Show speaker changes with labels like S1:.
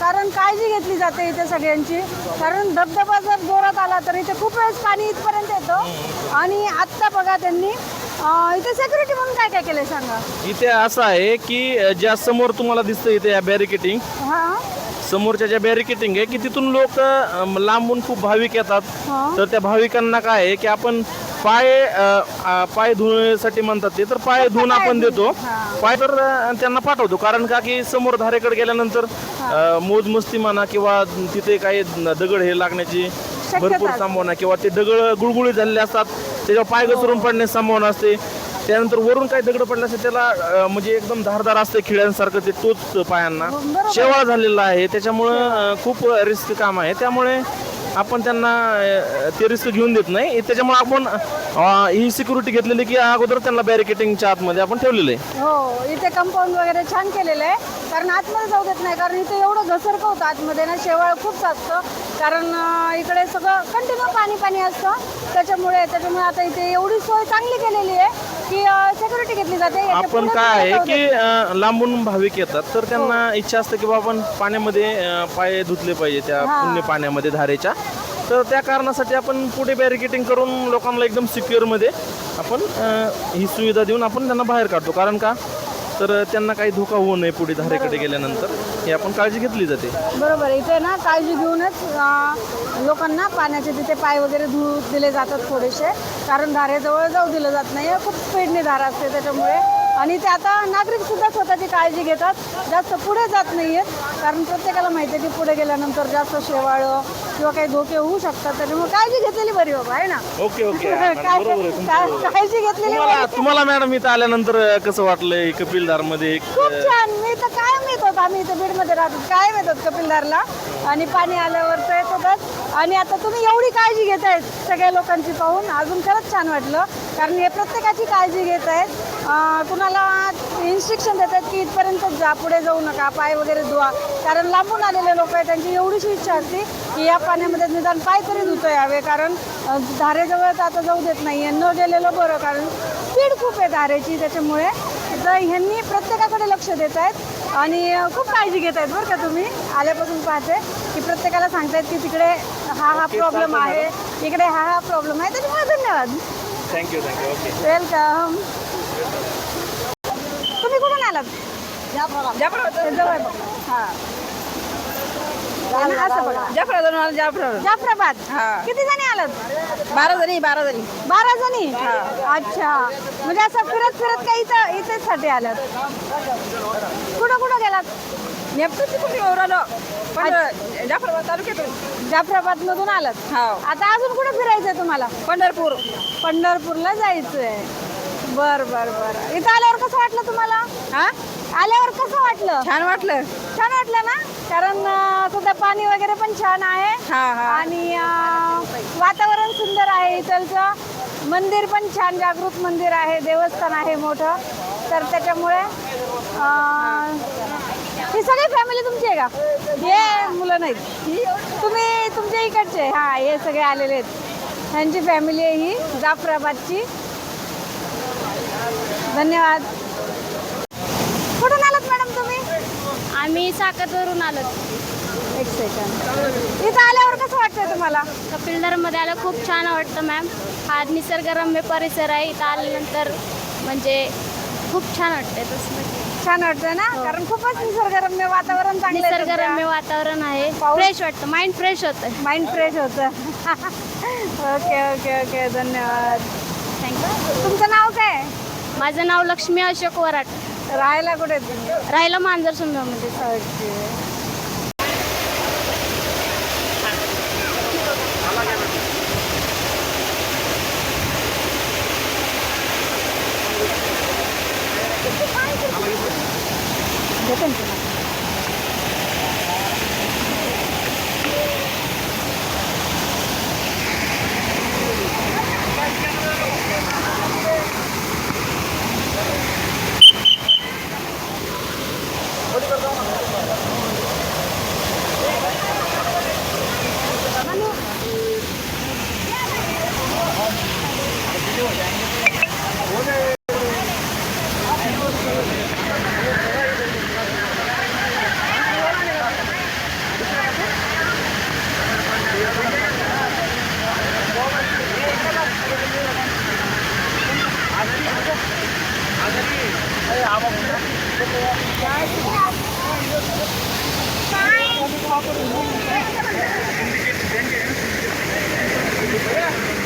S1: कारण काळजी घेतली जाते इथे सगळ्यांची. कारण धबधबा जर जोरात आला तर इथे खूप वेळेस पाणी इथपर्यंत येतं. आणि आत्ता बघा त्यांनी अं, इथे सेक्युरिटी म्हणून काय काय केलंय सांगा?
S2: इथे असं आहे की ज्या समोर तुम्हाला दिसतं इथे या बॅरिकेटिंग
S1: हा.
S2: समोरच्या ज्या बॅरिकेटिंग आहे की तिथून लोक लांबून खूप भाविक येतात.
S1: हा.
S2: तर त्या भाविकांना काय आहे की आपण पाय अ, पाय धुण्यासाठी म्हणतात ते तर पाय धुवून आपण देतो.
S1: हा.
S2: पाय तर अ, त्यांना पाठवतो. कारण का की समोर धारेकडे गेल्यानंतर अ, मोजमस्ती म्हणा किंवा तिथे काही दगड हे लागण्याची भरपूर. संभावना किंवा ते दगड गुळगुळीत झालेले असतात. त्याच्यावर पाय घसरून पडण्याची संभावना असते. त्यानंतर वरून काही दगड पडले असते त्याला अ, म्हणजे एकदम धारदार असते खिळ्यांसारखं ते टोच पायांना.
S1: बरोबर.
S2: शेवाळ झालेला आहे. त्याच्यामुळं अ, खूप रिस्क काम आहे. त्यामुळे आपण त्यांना अ, ते रिस्क घेऊन देत नाही. त्याच्यामुळे आपण अ, ही सिक्युरिटी घेतलेली की अगोदर त्यांना बॅरिकेटिंगच्या आतमध्ये आपण ठेवलेलं आहे.
S1: हो इथे कंपाऊंड वगैरे छान केलेलं आहे. कारण आतमध्ये जाऊ देत नाही. कारण इथे एवढं घसरकं होतं आतमध्ये ना शेवाळ खूप असतं कारण अं, इकडे सगळं कंटिन्यू पाणी पाणी असतं. त्याच्यामुळे त्याच्यामुळे आता इथे एवढी सोय चांगली केलेली आहे. की सिक्युरिटी घेतली जाते
S2: आपण काय आहे की अ, लांबून भाविक येतात तर त्यांना इच्छा असते की बाबा आपण पाण्यामध्ये अ, पाय धुतले पाहिजे त्या
S1: हा.
S2: पुण्य पाण्यामध्ये धारेच्या. तर त्या कारणासाठी आपण पुढे बॅरिकेटिंग करून लोकांना एकदम सिक्युअरमध्ये आपण अ, ही सुविधा देऊन आपण त्यांना बाहेर काढतो. कारण का? तर त्यांना काही धोका होऊ नये पुढे धारेकडे गेल्यानंतर. ही आपण काळजी घेतली जाते.
S1: बरोबर इथे ना काळजी घेऊनच लोकांना पाण्याचे तिथे पाय वगैरे धु दिले जातात थोडेसे. कारण धारेजवळ जाऊ दिलं जात नाही. खूप स्पीडने धार असते त्याच्यामुळे. आणि ते आता नागरिक सुद्धा स्वतःची काळजी घेतात. जास्त पुढे जात नाहीयेत कारण प्रत्येकाला माहिती आहे की पुढे गेल्यानंतर जास्त शेवाळ किंवा काही धोके होऊ शकतात. त्याच्यामुळे काळजी घेतलेली बरी बाबा आहे ना?
S2: Okay okay.
S1: काय-
S2: बरोबर आहे तुमचं
S1: काय-
S2: बरोबर.
S1: काळजी घेतलेली
S2: तुम्हाला तुम्हाला मॅडम इथं आल्यानंतर कसं वाटलंय कपिलधारमध्ये एक
S1: खूप छान. मी तर कायम येतो आम्ही इथे बीडमध्ये राहतो. कायम येतात कपिलदारला आणि पाणी आल्यावर तर येतातच आणि आता तुम्ही एवढी काळजी घेत आहेत सगळ्या लोकांची पाहून. अजून खरंच छान वाटलं. कारण हे प्रत्येकाची काळजी घेत आहेत. कुणाला इन्स्ट्रक्शन देतात की इथपर्यंत जा पुढे जाऊ नका पाय वगैरे धुवा. कारण लांबून आलेले लोक आहेत त्यांची एवढीशी इच्छा असते की या पाण्यामध्ये निदान पाय तरी धुतो यावे कारण धारेजवळ तर आता जाऊ देत नाही न गेलेलं बरं कारण स्पीड खूप आहे धारेची त्याच्यामुळे तर ह्यांनी प्रत्येकाकडे लक्ष देत आहेत. आणि खूप काळजी घेत आहेत बरं का तुम्ही. आल्यापासून पाहते की प्रत्येकाला सांगतायत की तिकडे हा हा प्रॉब्लेम आहे. इकडे हा हा प्रॉब्लेम आहे. त्याच्यामुळे धन्यवाद.
S2: थँक्यू थँक्यू
S1: वेलकम तुम्ही कुठून आलात? जवळ बघा. हा. आणि असं बघा
S3: जाफराबाद जाफराबाद.
S1: जाफराबाद.
S3: हा.
S1: किती जणी आलात?
S3: बारा जणी बारा जणी.
S1: बारा जणी? अच्छा. म्हणजे असं फिरत फिरत काही इथं इथेच साठी आलात. कुठं कुठं गेलात?
S3: नेमकं कुठे ओरडलो पण जाफराबाद तालुक्यातून.
S1: जाफराबाद मधून आलात.
S3: हा.
S1: आता अजून कुठे फिरायचंय तुम्हाला?
S3: पंढरपूर.
S1: पंढरपूरला जायचंय. बर बर बर. इथं आल्यावर कसं वाटलं तुम्हाला?
S3: हा?
S1: आल्यावर कसं वाटलं?
S3: छान वाटलं.
S1: छान वाटलं ना? कारण अं, सध्या पाणी वगैरे पण छान आहे.
S3: हा हा.
S1: आणि अं, वातावरण सुंदर आहे इथलचं. मंदिर पण छान जागृत मंदिर आहे देवस्थान आहे मोठं. तर त्याच्यामुळे अं, ही सगळी फॅमिली तुमची आहे का? हे मुलं नाहीत. तुम्ही तुमच्या इकडचे. हा हे सगळे आलेले आहेत. ह्यांची फॅमिली आहे ही जाफराबादची. धन्यवाद. कुठून आलात मॅडम तुम्ही?
S4: आम्ही साकतवरून आलो
S1: एक सेकंड इथं आल्यावर कसं वाटतंय तुम्हाला?
S4: कपिलधरमध्ये आलं खूप छान वाटतं मॅम हा निसर्गरम्य परिसर आहे. इथं आल्यानंतर म्हणजे खूप छान वाटतंय तसं.
S1: छान वाटतंय ना? कारण खूपच निसर्गरम्य वातावरण चांगलं आहे
S4: निसर्गरम्य वातावरण आहे.
S1: पाऊस-
S4: फ्रेश वाटतं. माइंड फ्रेश होतं.
S1: माइंड फ्रेश होतं. ओके ओके ओके धन्यवाद.
S4: थँक्यू
S1: तुमचं नाव काय?
S4: माझं नाव लक्ष्मी अशोक वराट
S1: राहायला कुठे तुम्ही?
S4: राहिलं मांजर सुंदरमध्ये.
S1: ओके. घेते ना. Bye.